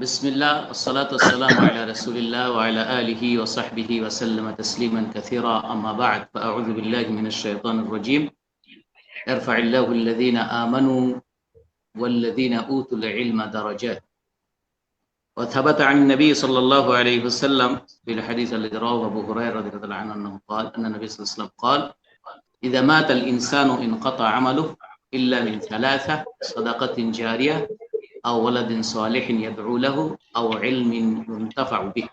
بسم الله والصلاة والسلام على رسول الله وعلى آله وصحبه وسلم تسليما كثيرا. أما بعد فأعوذ بالله من الشيطان الرجيم. يرفع الله الذين آمنوا والذين أوتوا العلم درجات. وثبت عن النبي صلى الله عليه وسلم في الحديث الذي رواه أبو هريرة رضي الله عنه أنه قال أن النبي صلى الله عليه وسلم قال إذا مات الإنسان انقطع عمله إلا من ثلاثة صدقة جارية أو ولد صالح يدعو له أو علم ينتفع به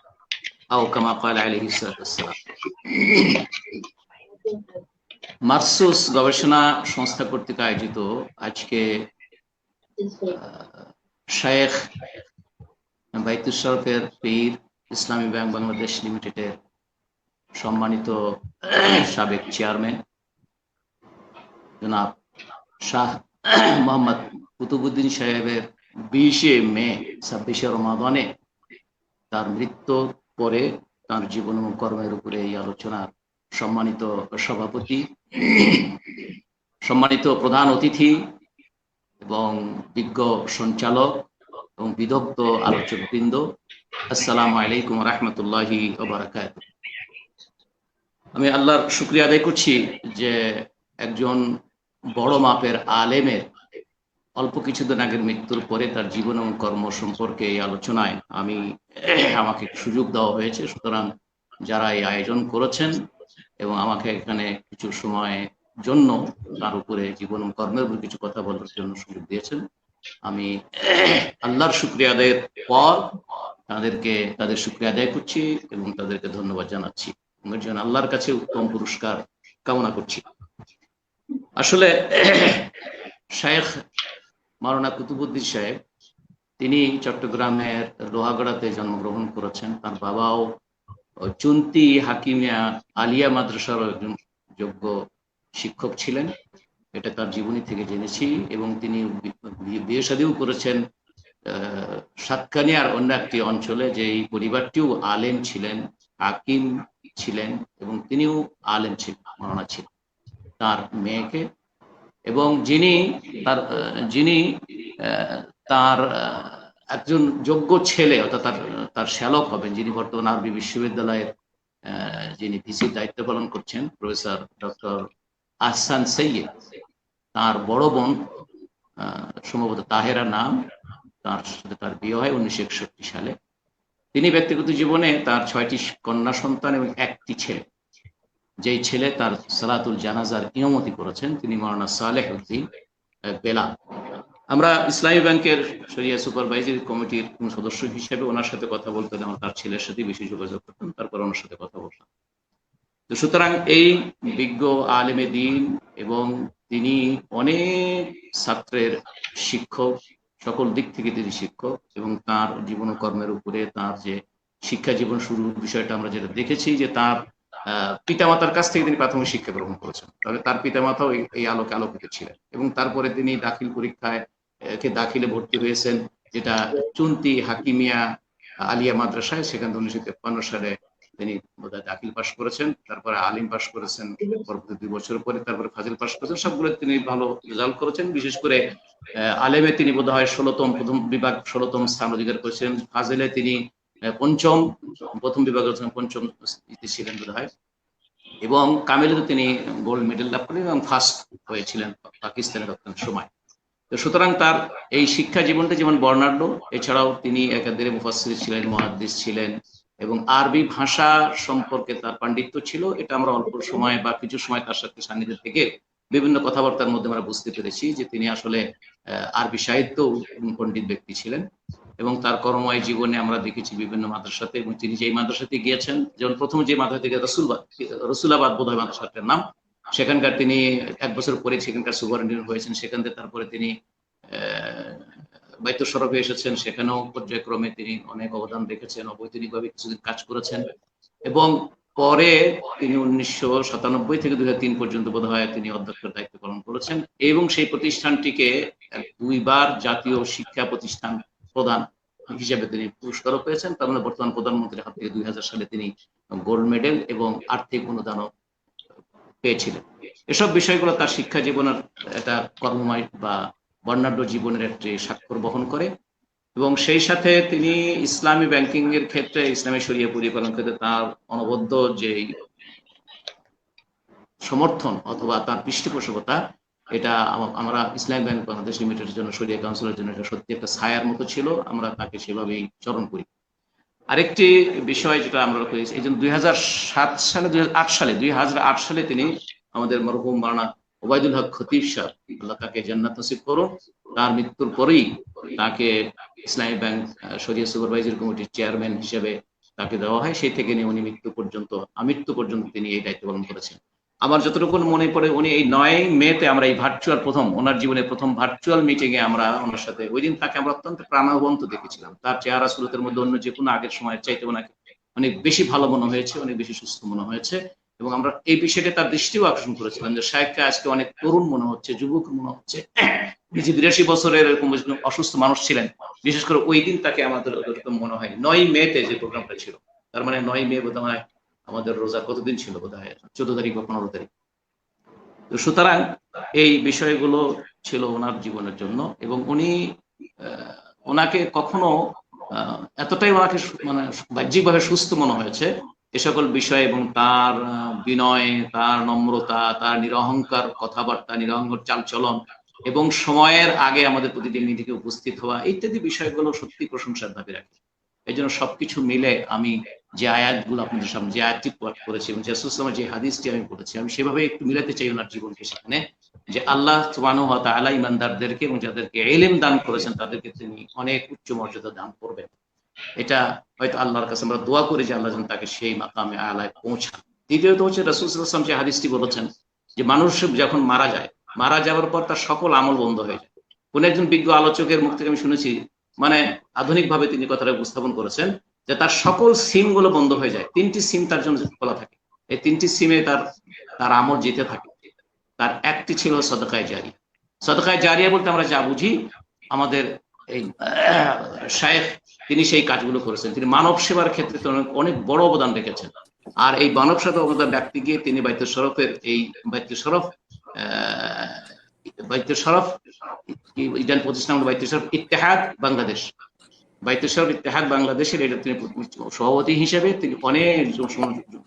أو كما قال عليه الصلاة والسلام মার্সুস গবেষণা সংস্থা কর্তৃক আয়োজিত আজকে শেখ বাইতুল শরফের পীর ইসলামী ব্যাংক বাংলাদেশ লিমিটেডের সম্মানিত সাবেক চেয়ারম্যান জনাব শাহ মোহাম্মদ কুতুবুদ্দিন সাহেবের বিশে মে, ছাব্বিশে রমাদানে তার মৃত্যুর পরে তার জীবন এবং কর্মের উপরে এই আলোচনার সম্মানিত সভাপতি, সম্মানিত প্রধান অতিথি এবং বিজ্ঞ সঞ্চালক এবং বিদগ্ধ আলোচক বৃন্দ আসসালামু আলাইকুম রহমতুল্লাহি আমি আল্লাহর শুক্রিয়া আদায় করছি যে একজন বড় মাপের আলেমের অল্প কিছুদিন আগের মৃত্যুর পরে তার জীবন এবং কর্ম সম্পর্কে এই আলোচনায় আমি আমাকে সুযোগ দেওয়া হয়েছে। সুতরাং যারা এই আয়োজন করেছেন এবং আমাকে এখানে কিছু সময় জন্য তার উপরে জীবন কর্মের উপর কিছু কথা বলার জন্য সুযোগ দিয়েছেন, আমি আল্লাহর শুক্রিয়া আদায়ের পর তাদেরকে, তাদের শুক্রিয়া আদায় করছি এবং তাদেরকে ধন্যবাদ জানাচ্ছি। জন্য আল্লাহর কাছে উত্তম পুরস্কার কামনা করছি। আসলে শেখ মারানা কুতুবুদ্দিন সাহেব, তিনি চট্টগ্রামের লোহাগড়াতে জন্মগ্রহণ করেছেন। তার বাবাও চুন্তি হাকিমিয়া আলিয়া মাদ্রাসার একজন যোগ্য শিক্ষক ছিলেন। এটা তার জীবনী থেকে জেনেছি এবং তিনি বিয়ে শাদিও করেছেন। সাতকানিয়ার অন্য একটি অঞ্চলে যে এই পরিবারটিও আলেম ছিলেন, হাকিম ছিলেন এবং তিনিও আলেম ছিলেন মরণা ছিলেন। তার মেয়েকে এবং যিনি তার যিনি তার একজন যোগ্য ছেলে, অর্থাৎ তার তার শ্যালক হবেন, যিনি বর্তমান আরবি বিশ্ববিদ্যালয়ের যিনি ভিসির দায়িত্ব পালন করছেন, প্রফেসর ডক্টর আহসান সৈয়দ। তার বড় বোন সম্ভবত তাহেরা নাম, তার সাথে তার বিয়ে হয় উনিশশো একষট্টি সালে। তিনি ব্যক্তিগত জীবনে তার ছয়টি কন্যা সন্তান এবং একটি ছেলে। যেই ছেলে তার সালাতুল জানাজার ইয়মতি করেছেন, তিনি মৌলানা সালেহ উদ্দিন বেলা আমরা ইসলামী ব্যাংকের সরিয়া সুপারভাইজারি কমিটির কোন সদস্য হিসেবে ওনার সাথে কথা বলতে আমার তার ছেলের সাথে বেশি যোগাযোগ করতাম, তারপর ওনার সাথে কথা বলতাম। তো সুতরাং এই বিজ্ঞ আলেমে দিন এবং তিনি অনেক ছাত্রের শিক্ষক, সকল দিক থেকে তিনি শিক্ষক এবং তার জীবন কর্মের উপরে তার যে শিক্ষা জীবন শুরুর বিষয়টা আমরা যেটা দেখেছি যে তার পিতামাতার কাছ থেকে তিনি প্রাথমিক শিক্ষা গ্রহণ করেছেন। তবে তার পিতামাতাও এই আলোকে আলোকিত ছিলেন। এবং তারপরে তিনি দাখিল পরীক্ষায় দাখিলে ভর্তি হয়েছেন, যেটা চুন্তি হাকিমিয়া আলিয়া মাদ্রাসায়, সেখান উনিশশো তেপ্পান্ন সালে তিনি দাখিল পাশ করেছেন। তারপরে আলিম পাশ করেছেন, পরবর্তী দুই বছর পরে তারপরে ফাজিল পাশ করেছেন। সবগুলো তিনি ভালো রেজাল্ট করেছেন। বিশেষ করে আলেমে তিনি বোধ হয় ষোলতম, প্রথম বিভাগ ষোলতম স্থান অধিকার করেছেন ফাজিলে তিনি পঞ্চম, প্রথম বিভাগের পঞ্চম ছিলেন বোধ হয় এবং কামিলে তিনি গোল্ড মেডেল লাভ করেন এবং ফার্স্ট হয়েছিলেন পাকিস্তানের অত্যন্ত সময়। তো সুতরাং তার এই শিক্ষা জীবনটা যেমন বর্ণাঢ্য, এছাড়াও তিনি একাদের মুফাসির ছিলেন, মহাদ্দিস ছিলেন এবং আরবি ভাষা সম্পর্কে তার পাণ্ডিত্য ছিল। এটা আমরা অল্প সময় বা কিছু সময় তার সাথে সান্নিধ্য থেকে বিভিন্ন কথাবার্তার মধ্যে আমরা বুঝতে পেরেছি যে তিনি আসলে আরবি সাহিত্য পণ্ডিত ব্যক্তি ছিলেন। এবং তার কর্মময় জীবনে আমরা দেখেছি বিভিন্ন মাদ্রাসাতে এবং তিনি যেই মাদ্রাসাতে গিয়েছেন, যেমন প্রথম যে মাদ্রাসা থেকে রসুলবাদ রসুলাবাদ বোধ হয় মাদ্রাসাটার নাম, সেখানকার তিনি এক বছর পরে সেখানকার সুপারিনটেন্ডেন্ট হয়েছেন। সেখান থেকে তারপরে তিনি বাইত সরফে এসেছেন। সেখানেও পর্যায়ক্রমে তিনি অনেক অবদান রেখেছেন, অবৈতনিকভাবে কিছুদিন কাজ করেছেন। এবং পরে তিনি উনিশশো সাতানব্বই থেকে দুই তিন পর্যন্ত বোধ হয় তিনি অধ্যক্ষের দায়িত্ব পালন করেছেন এবং সেই প্রতিষ্ঠানটিকে দুইবার জাতীয় শিক্ষা প্রতিষ্ঠান প্রদান হিসেবে তিনি পুরস্কারও পেয়েছেন। তার মানে বর্তমান প্রধানমন্ত্রীর হাত থেকে দুই সালে তিনি গোল্ড মেডেল এবং আর্থিক অনুদানও পেয়েছিলেন। এসব বিষয়গুলো তার শিক্ষা জীবনের একটা কর্মময় বা বর্ণাঢ্য জীবনের একটি স্বাক্ষর বহন করে এবং সেই সাথে তিনি ইসলামী ব্যাংকিং এর ক্ষেত্রে ইসলামী শরিয়া পরিপালন ক্ষেত্রে তার অনবদ্য যে সমর্থন অথবা তার পৃষ্ঠপোষকতা এটা আমরা ইসলাম ব্যাংক বাংলাদেশ লিমিটেডের জন্য শরিয়া কাউন্সিলের জন্য এটা সত্যি একটা ছায়ার মতো ছিল আমরা তাকে সেভাবেই চরণ করি। আরেকটি বিষয় যেটা আমরা করি এই জন্য দুই সালে দুই সালে দুই হাজার আট সালে তিনি আমাদের মরহুম মারানা ওবায়দুল হক খতিব সাহ আল্লাহ তাকে জান্নাত নসিব করো তার মৃত্যুর পরেই তাকে ইসলামী ব্যাংক আহ, সুপারভাইজার কমিটির চেয়ারম্যান হিসেবে তাকে দেওয়া হয়। সেই থেকে নিয়ে উনি মৃত্যু পর্যন্ত আমৃত্যু পর্যন্ত তিনি এই দায়িত্ব পালন করেছেন। আমার যতটুকু মনে পড়ে, উনি এই নয় মেতে আমরা এই ভার্চুয়াল প্রথম, ওনার জীবনে প্রথম ভার্চুয়াল মিটিং এ আমরা ওনার সাথে, ওই দিন তাকে আমরা অত্যন্ত প্রাণবন্ত দেখেছিলাম। তার চেহারা সুরতের মধ্যে অন্য যে কোনো আগের সময়ের চাইতে ওনাকে অনেক বেশি ভালো মনে হয়েছে, অনেক বেশি সুস্থ মনে হয়েছে এবং আমরা এই বিষয়টা তার দৃষ্টিও আকর্ষণ করেছিলাম যে শাহেককে আজকে অনেক তরুণ মনে হচ্ছে, যুবক মনে হচ্ছে। যে বিরাশি বছরের এরকম অসুস্থ মানুষ ছিলেন, বিশেষ করে ওই দিন তাকে আমাদের মনে হয় নয় মেতে যে প্রোগ্রামটা ছিল, তার মানে নয় মে বোধ হয় আমাদের রোজা কতদিন ছিল বোধ হয় চোদ্দ তারিখ বা পনেরো তারিখ। তো সুতরাং এই বিষয়গুলো ছিল ওনার জীবনের জন্য এবং উনি ওনাকে কখনো এতটাই ওনাকে মানে বাহ্যিকভাবে সুস্থ মনে হয়েছে এ সকল বিষয় এবং তার বিনয়, তার নম্রতা, তার নিরহংকার কথাবার্তা, নিরহংকার চালচলন এবং সময়ের আগে আমাদের প্রতিদিন মিটিংয়ে উপস্থিত হওয়া ইত্যাদি বিষয়গুলো সত্যি প্রশংসার দাবি রাখে। এই জন্য সবকিছু মিলে আমি যে আয়াতগুলো আপনাদের সামনে যে আয়াতটি পাঠ করেছি এবং জাসুসলামের যে হাদিসটি আমি পড়েছি, আমি সেভাবে একটু মিলাতে চাই ওনার জীবনকে সেখানে, যে আল্লাহ সুবানু আলা ইমানদারদেরকে এবং যাদেরকে এলেম দান করেছেন, তাদেরকে তিনি অনেক উচ্চ মর্যাদা দান করবেন। এটা হয়তো আল্লাহর কাছে আমরা দোয়া করি যে আল্লাহ যেন তাকে সেই মাকামে আলায় পৌঁছান। দ্বিতীয়ত হচ্ছে রসুলাম যে হাদিসটি বলেছেন, যে মানুষ যখন মারা যায়, মারা যাওয়ার পর তার সকল আমল বন্ধ হয়ে যায়। কোন একজন বিজ্ঞ আলোচকের মুখ থেকে আমি শুনেছি মানে আধুনিকভাবে তিনি কথাটা উপস্থাপন করেছেন যে তার সকল সিমগুলো বন্ধ হয়ে যায়। তিনটি সিম তার জন্য খোলা থাকে। এই তিনটি সিমে তার তার আমল যেতে থাকে। তার একটি ছিল সদকায় জারি সদকায় জারিয়া বলতে আমরা যা বুঝি আমাদের এই শায়েখ তিনি সেই কাজগুলো করেছেন। তিনি মানব সেবার ক্ষেত্রে অনেক- বড় অবদান রেখেছেন। আর এই মানব সেবা অবদান ব্যক্তি গিয়ে তিনি বাইতুল শরফের এই আহ, বাইতুল শরফ কি ইডান প্রতিষ্ঠান হলো সরফ শরফ ইত্তেহাদ বাংলাদেশ। বাইতুল শরফ ইত্তেহাদ বাংলাদেশের এটা তিনি সভাপতি হিসেবে তিনি অনেক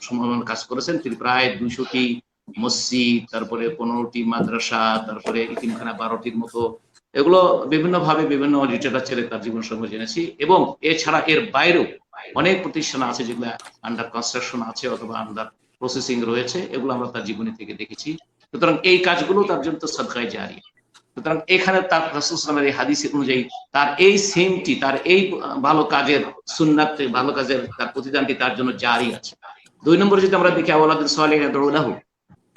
সময় কাজ করেছেন। তিনি প্রায় দুইশোটি মসজিদ, তারপরে পনেরোটি মাদ্রাসা, তারপরে ইতিমখানা বারোটির মতো এগুলো বিভিন্ন ভাবে বিভিন্ন লিটারেচারে তার জীবন সঙ্গে জেনেছি এবং এছাড়া এর বাইরেও অনেক প্রতিষ্ঠান আছে যেগুলো আন্ডার কনস্ট্রাকশন আছে অথবা আন্ডার প্রসেসিং রয়েছে, এগুলো আমরা তার জীবনী থেকে দেখেছি। সুতরাং এই কাজগুলো তার জন্য তো সদকায় জারি। সুতরাং এখানে তার রাসুলের এই হাদিস অনুযায়ী তার এই সেমটি তার এই ভালো কাজের সুন্নাত, ভালো কাজের তার প্রতিদানটি তার জন্য জারি আছে। দুই নম্বরে যদি আমরা দেখি আওয়ালাদ সালেহ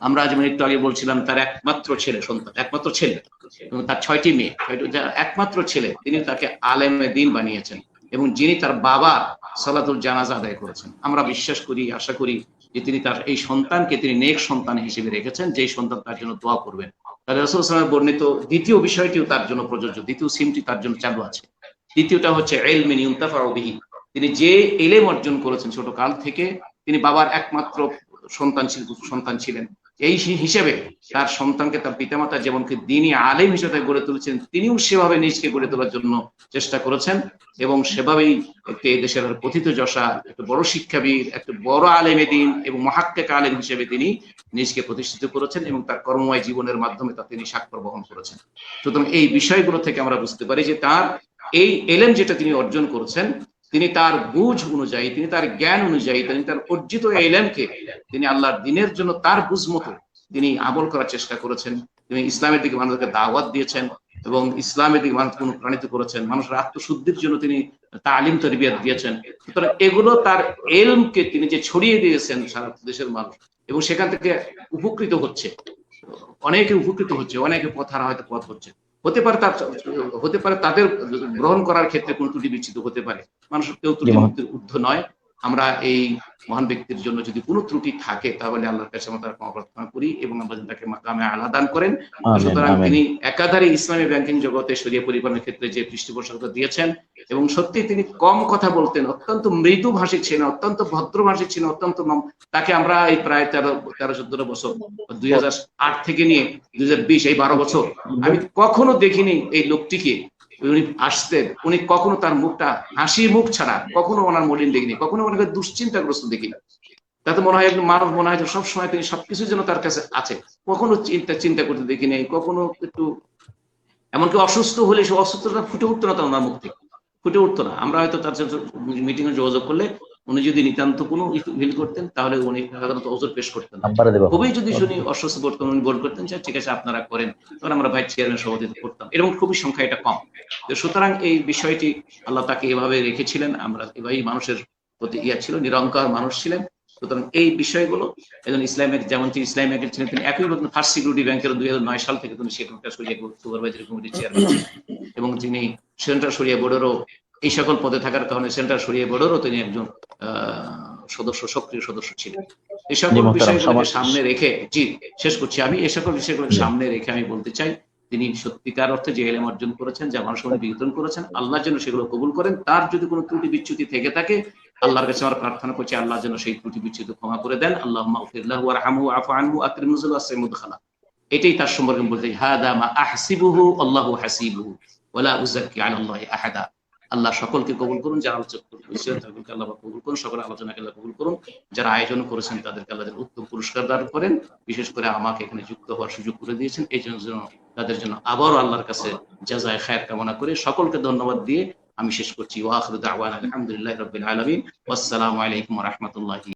আমরা যেমন একটু আগে বলছিলাম, তার একমাত্র ছেলে, সন্তান, একমাত্র ছেলে এবং তার ছয়টি মেয়ে একমাত্র ছেলে, তিনি তাকে আলেমে দিন বানিয়েছেন এবং যিনি তার বাবা সালাতুল জানাজা আদায় করেছেন। আমরা বিশ্বাস করি, আশা করি যে তিনি তার এই সন্তানকে তিনি নেক সন্তান হিসেবে রেখেছেন, যেই সন্তান তার জন্য দোয়া করবেন। তাহলে রসুল ইসলামের বর্ণিত দ্বিতীয় বিষয়টিও তার জন্য প্রযোজ্য, দ্বিতীয় সিমটি তার জন্য চালু আছে। দ্বিতীয়টা হচ্ছে এলমিন ইউন্তাফারবিহি তিনি যে এলেম অর্জন করেছেন ছোট কাল থেকে, তিনি বাবার একমাত্র সন্তান সন্তান ছিলেন। এই হিসেবে তার সন্তানকে, তার পিতামাতা যেমনকি দিনই আলেম হিসেবে গড়ে তুলেছেন। তিনিও সেভাবে নিজকে গড়ে তোলার জন্য চেষ্টা করেছেন এবং সেভাবেই একটি এই দেশের কথিত যশা, একটা বড় শিক্ষাবিদ, একটা বড় আলেমে দিন এবং মহাক্কেক আলেম হিসেবে তিনি নিজকে প্রতিষ্ঠিত করেছেন এবং তার কর্মময় জীবনের মাধ্যমে তা তিনি স্বাক্ষর বহন করেছেন। সুতরাং এই বিষয়গুলো থেকে আমরা বুঝতে পারি যে তার এই এলেম যেটা তিনি অর্জন করেছেন তিনি তার বুঝ অনুযায়ী, তিনি তার জ্ঞান অনুযায়ী, তিনি তার অর্জিত এলেমকে তিনি আল্লাহর দিনের জন্য তার বুঝ মতো তিনি আমল করার চেষ্টা করেছেন। তিনি ইসলামের দিকে মানুষকে দাওয়াত দিয়েছেন এবং ইসলামের দিকে মানুষকে অনুপ্রাণিত করেছেন। মানুষের আত্মশুদ্ধির জন্য তিনি তালিম, তরবিয়াত দিয়েছেন। সুতরাং এগুলো তার এলমকে তিনি যে ছড়িয়ে দিয়েছেন সারা দেশের মানুষ এবং সেখান থেকে উপকৃত হচ্ছে। অনেকে উপকৃত হচ্ছে, অনেকে পথ হারা হয়তো পথ হচ্ছে। হতে পারে তার হতে পারে তাদের গ্রহণ করার ক্ষেত্রে কোন ত্রুটি বিচ্ছিত হতে পারে। মানুষ কেউ ত্রুটি ঊর্ধ্ব নয়। আমরা এই মহান ব্যক্তির জন্য যদি কোনো ত্রুটি থাকে তাহলে আল্লাহর কাছে আমরা তার ক্ষমা প্রার্থনা করি এবং আমরা তাকে মাকামে আলাদান করেন। সুতরাং তিনি একাধারে ইসলামী ব্যাংকিং জগতে সরিয়ে পরিবহনের ক্ষেত্রে যে পৃষ্ঠপোষকতা দিয়েছেন এবং সত্যি তিনি কম কথা বলতেন অত্যন্ত মৃদু ভাষী ছিলেন অত্যন্ত ভদ্র ভাষী ছিলেন অত্যন্ত তাকে আমরা এই প্রায় তেরো তেরো চোদ্দ বছর দুই হাজার আট থেকে নিয়ে দুই হাজার বিশ এই বারো বছর আমি কখনো দেখিনি এই লোকটিকে উনি আসতেন, উনি কখনো তার মুখটা হাসি মুখ ছাড়া কখনো ওনার মলিন দেখিনি, কখনো ওনাকে দুশ্চিন্তাগ্রস্ত দেখিনি তাতে মনে হয় মানব, মনে হয় সব সময় তিনি সবকিছু যেন তার কাছে আছে। কখনো চিন্তা চিন্তা করতে দেখি নেই, কখনো একটু এমনকি অসুস্থ হলে সে অসুস্থতা ফুটে উঠতো না তার ওনার মুখ থেকে। ফুটে উঠতো না। আমরা হয়তো তার মিটিং এ যোগাযোগ করলে উনি যদি নিতান্ত কোনো ফিল করতেন তাহলে উনি সাধারণত ওজোর পেশ করতেন খুবই যদি শুনি অস্বস্তি বোধ করেন উনি বল করতেন যে ঠিক আছে আপনারা করেন। তখন আমরা ভাই চেয়ারম্যান সভাপতিত্ব করতাম। এরকম খুবই সংখ্যা এটা কম। তো সুতরাং এই বিষয়টি আল্লাহ তাকে এভাবে রেখেছিলেন আমরা এভাবেই মানুষের প্রতি ইয়া ছিল নিরঙ্কার মানুষ ছিলেন। সুতরাং এই বিষয়গুলো একজন ইসলামিক যেমন তিনি ইসলাম ব্যাংকের ছিলেন তিনি একই মতন ফার্স্ট সিকিউরিটি ব্যাংকের দুই হাজার নয় সাল থেকে তিনি সেখানকার সরিয়া সুপারভাইজারি কমিটির চেয়ারম্যান এবং তিনি সেন্ট্রাল সরিয়া বোর্ডেরও এই সকল পদে থাকার কারণে সেন্ট্রাল সরিয়া বোর্ডেরও তিনি একজন সদস্য সক্রিয় সদস্য ছিলেন। এই সকল বিষয়গুলোকে সামনে রেখে জি শেষ করছি আমি। এই সকল বিষয়গুলোকে সামনে রেখে আমি বলতে চাই তিনি সত্যিকার অর্থে যে এলেম অর্জন করেছেন যা মানুষ বিতরণ করেছেন আল্লাহ যেন সেগুলো কবুল করেন। তার যদি কোনো ত্রুটি বিচ্যুতি থেকে থাকে আল্লাহর কাছে আমরা প্রার্থনা করছি আল্লাহ যেন সেই ত্রুটি বিচ্যুতি ক্ষমা করে দেন। আল্লাহ মাহফিল্লাহু আরহামু আফু আনহু আকরিম নুজুল আসিমুদ খালা এটাই তার সম্পর্কে আমি বলতে হাদা মা আহসিবুহু আল্লাহু হাসিবুহু ওয়ালা উযাক্কি আলা আল্লাহি আহাদা। আল্লাহ সকলকে কবুল করুন, যারা আলোচনা করেছেন তাদেরকে আল্লাহ কবুল করুন, সকল আলোচনাকে আল্লাহ কবুল করুন। যারা আয়োজন করেছেন, তাদেরকে আল্লাহ উত্তম পুরস্কার দান করেন। বিশেষ করে আমাকে এখানে যুক্ত হওয়ার সুযোগ করে দিয়েছেন। এই জন্য তাদের জন্য আবারও আল্লাহর কাছে জাজায় খায়ের কামনা করে সকলকে ধন্যবাদ দিয়ে আমি শেষ করছি। ওয়াখরুদ আওয়ান আলহামদুলিল্লাহ রবিল আলমিন। আসসালামু আলাইকুম রহমতুল্লাহ